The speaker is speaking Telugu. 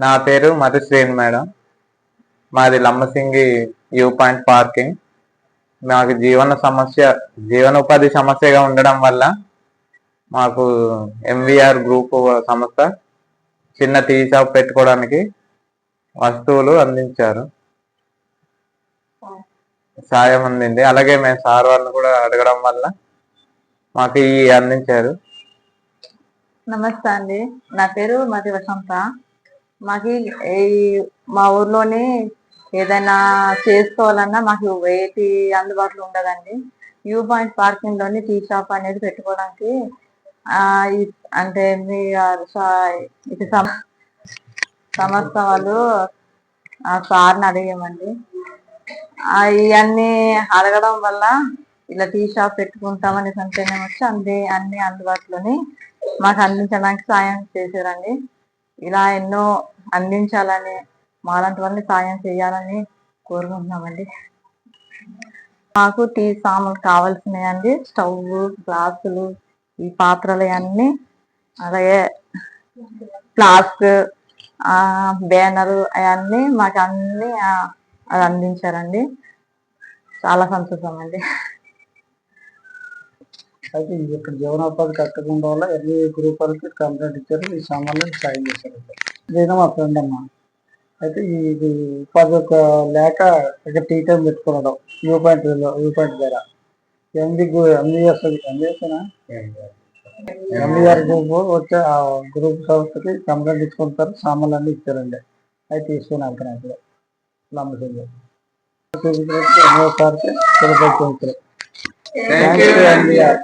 నా పేరు మధుశ్రేణి మేడం. మాది లంబసింగి వ్యూ పాయింట్ పార్కింగ్. మాకు జీవన సమస్య జీవనోపాధి సమస్యగా ఉండడం వల్ల మాకు ఎంవిఆర్ గ్రూప్ సంస్థ చిన్న టీ షాప్ పెట్టుకోవడానికి వస్తువులు అందించారు. సాయం అందింది. అలాగే మేము సార్ వాళ్ళని కూడా అడగడం వల్ల మాకు ఈ అందించారు. నమస్తే అండి. నా పేరు మతి వసంత. మాకు ఈ మా ఊర్లోని ఏదైనా చేసుకోవాలన్నా మాకు ఏటి అందుబాటులో ఉండదండి. వ్యూ పాయింట్ పార్కింగ్లోని టీ షాప్ అనేది పెట్టుకోవడానికి అంటే మీ ఇది సం- సంస్థ వాళ్ళు ఆ సార్ని అడిగామండి. ఇవన్నీ అడగడం వల్ల ఇలా టీ షాప్ పెట్టుకుంటామని సంతేనే వచ్చి అన్ని అన్ని అందుబాటులోని మాకు అందించడానికి సాయం చేశారండి. ఇలా ఎన్నో అందించాలని మాలాంటి వాళ్ళని సాయం చేయాలని కోరుకుంటున్నామండి. మాకు టీ సామాన్లు కావాల్సినవి స్టవ్ గ్లాసులు ఈ పాత్రలు అన్నీ అలాగే ఫ్లాస్క్ బ్యానర్ అవన్నీ మాకు అన్నీ అది అందించారండి. చాలా సంతోషం అండి అయితే ఇక్కడ జీవనోపాధి కట్టకుండా వల్ల ఎన్ని గ్రూప్ వాళ్ళకి కంప్లైంట్ ఇచ్చారు? ఈ సామాన్లు సాయం చేశారు. నేను మా ఫ్రెండ్ అమ్మా అయితే ఇది ఉపాధి ఒక లేక ఇక్కడ టీ టైం పెట్టుకోవడం వ్యూ పాయింట్ వ్యూ పాయింట్ దగ్గర. ఎంబీ ఎంబీఎస్ ఎంబీఎస్నా ఎంబీఆర్ గ్రూప్ వచ్చే ఆ గ్రూప్ సంస్థకి కంప్లైంట్ ఇచ్చుకుంటారు. సామాన్లు అన్ని ఇచ్చారండి. అవి తీసుకుని వెళ్తున్నాను ఇప్పుడు లంబసింగి సార్కి Thank you. ఎంబీఆర్